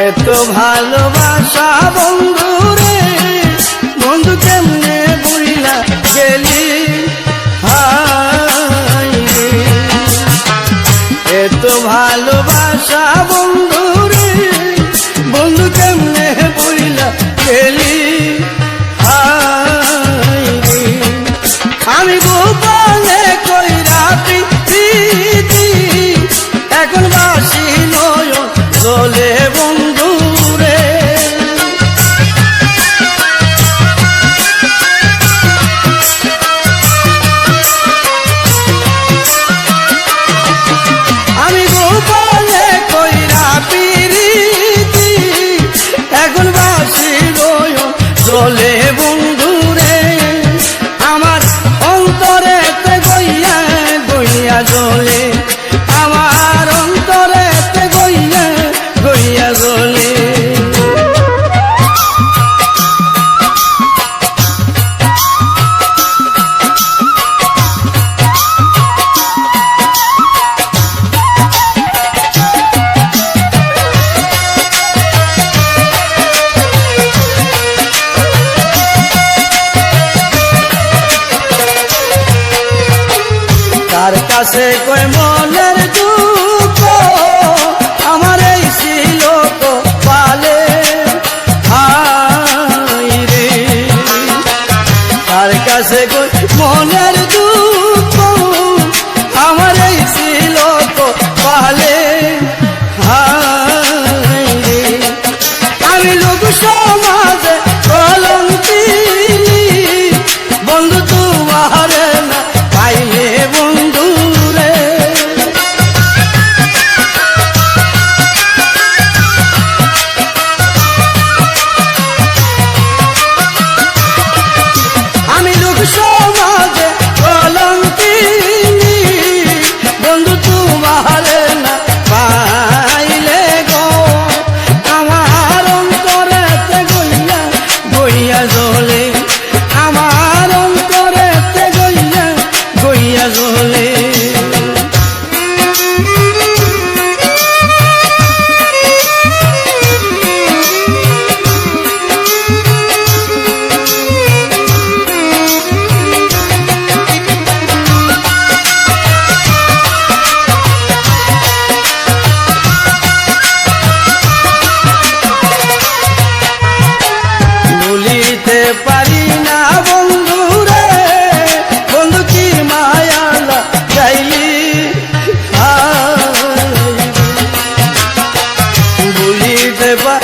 এত ভালোবাসা বন্ধু রে বন্ধু কেমনে বইলা গেলি? হাই এত ভালোবাসা বন্ধু কার কাছে কয়, মনের দুঃখ আমার এই ছিল তো পালে। রে। কার কাছে কয়, মনের দুঃখ আমার এই ছিল वाले never